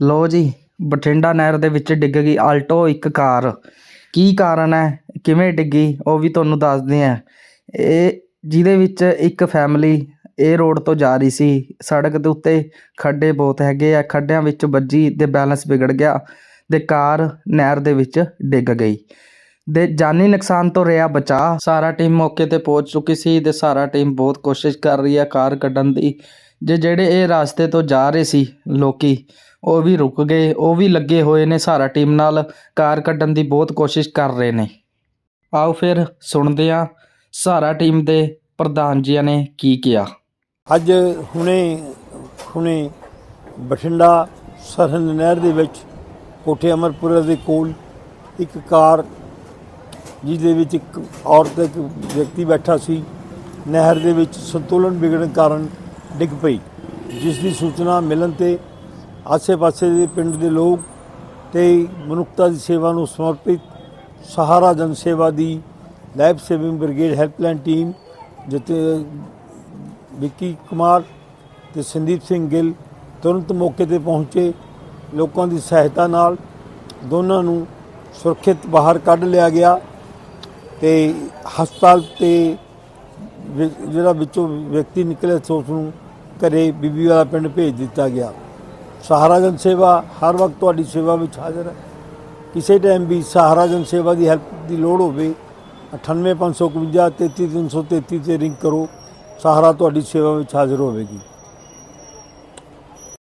ਲੋ ਜੀ, ਬਠਿੰਡਾ ਨਹਿਰ ਦੇ ਵਿੱਚ ਡਿੱਗ ਗਈ ਆਲਟੋ ਇੱਕ ਕਾਰ। ਕੀ ਕਾਰਨ ਹੈ? ਕਿਵੇਂ ਡਿੱਗੀ? ਉਹ ਵੀ ਤੁਹਾਨੂੰ ਦੱਸਦੇ ਆ ਇਹ ਜਿਹਦੇ ਵਿੱਚ ਇੱਕ ਫੈਮਿਲੀ ਇਹ ਰੋਡ ਤੋਂ ਜਾ ਰਹੀ ਸੀ। ਸੜਕ ਦੇ ਉੱਤੇ ਖੱਡੇ ਬਹੁਤ ਹੈਗੇ ਆ। ਖੱਡਿਆਂ ਵਿੱਚ ਵੱਜੀ ਤੇ ਬੈਲੈਂਸ ਵਿਗੜ ਗਿਆ ਤੇ ਕਾਰ ਨਹਿਰ ਦੇ ਵਿੱਚ ਡਿੱਗ ਗਈ। ਦੇ ਜਾਨੀ ਨੁਕਸਾਨ ਤੋਂ ਰਿਹਾ ਬਚਾ ਸਾਰਾ ਟੀਮ ਮੌਕੇ ਤੇ ਪਹੁੰਚ ਚੁੱਕੀ ਸੀ ਤੇ ਸਾਰਾ ਟੀਮ ਬਹੁਤ ਕੋਸ਼ਿਸ਼ ਕਰ ਰਹੀ ਹੈ ਕਾਰ ਕੱਢਣ ਦੀ। ਜੇ ਜਿਹੜੇ ਇਹ ਰਾਸਤੇ ਤੋਂ ਜਾ ਰਹੇ ਸੀ ਲੋਕੀ, ਉਹ ਵੀ ਰੁਕ ਗਏ, ਉਹ ਵੀ ਲੱਗੇ ਹੋਏ ਨੇ ਸਾਰਾ ਟੀਮ ਨਾਲ, ਕਾਰ ਕੱਢਣ ਦੀ ਬਹੁਤ ਕੋਸ਼ਿਸ਼ ਕਰ ਰਹੇ ਨੇ। ਆਓ ਫਿਰ ਸੁਣਦੇ ਹਾਂ ਸਾਰਾ ਟੀਮ ਦੇ ਪ੍ਰਧਾਨ ਜੀਆਂ ਨੇ ਕੀ ਕਿਹਾ। ਅੱਜ ਹੁਣੇ ਹੁਣੇ ਬਠਿੰਡਾ ਸਰਹੰਦ ਨਹਿਰ ਦੇ ਵਿੱਚ ਕੋਠੇ ਅਮਰਪੁਰਾ ਦੇ ਕੋਲ ਇੱਕ ਕਾਰ, ਜਿਹਦੇ ਵਿੱਚ ਇੱਕ ਔਰਤ, ਇੱਕ ਵਿਅਕਤੀ ਬੈਠਾ ਸੀ। ਨਹਿਰ ਦੇ ਵਿੱਚ ਸੰਤੁਲਨ ਵਿਗੜਨ ਕਾਰਨ ਡਿੱਗ ਪਈ, ਜਿਸ ਦੀ ਸੂਚਨਾ ਮਿਲਣ ਤੇ ਆਸੇ-ਪਾਸੇ ਦੇ ਪਿੰਡ ਦੇ ਲੋਕ ਤੇ ਮਨੁੱਖਤਾ ਦੀ ਸੇਵਾ ਨੂੰ ਸਮਰਪਿਤ ਸਹਾਰਾ ਜਨ ਸੇਵਾ ਦੀ life saving brigade helpline team ਜਿੱਥੇ ਵਿੱਕੀ ਕੁਮਾਰ ਤੇ ਸੰਦੀਪ ਸਿੰਘ ਗਿੱਲ ਤੁਰੰਤ ਮੌਕੇ ਤੇ ਪਹੁੰਚੇ, ਲੋਕਾਂ ਦੀ ਸਹਾਇਤਾ ਨਾਲ ਦੋਨਾਂ ਨੂੰ ਸੁਰੱਖਿਅਤ ਬਾਹਰ ਕੱਢ ਲਿਆ ਗਿਆ ਤੇ ਹਸਪਤਾਲ ਤੇ ਜਿਹੜਾ ਵਿੱਚੋਂ ਵਿਅਕਤੀ ਨਿਕਲਿਆ ਸੀ, ਉਸ ਨੂੰ ਘਰੇ ਬੀਬੀ ਵਾਲਾ ਪਿੰਡ ਭੇਜ ਦਿੱਤਾ ਗਿਆ। ਸਹਾਰਾ ਜਨ ਸੇਵਾ, ਹਰ ਵਕਤ ਤੁਹਾਡੀ ਸੇਵਾ ਵਿੱਚ ਹਾਜ਼ਰ ਹੈ। ਕਿਸੇ ਟਾਈਮ ਵੀ ਸਹਾਰਾ ਜਨ ਸੇਵਾ ਦੀ ਹੈਲਪ ਦੀ ਲੋੜ ਹੋਵੇ 98551 33333 ਤੇ ਰਿੰਗ ਕਰੋ, ਸਹਾਰਾ ਤੁਹਾਡੀ ਸੇਵਾ ਵਿੱਚ ਹਾਜ਼ਰ ਹੋਵੇਗੀ।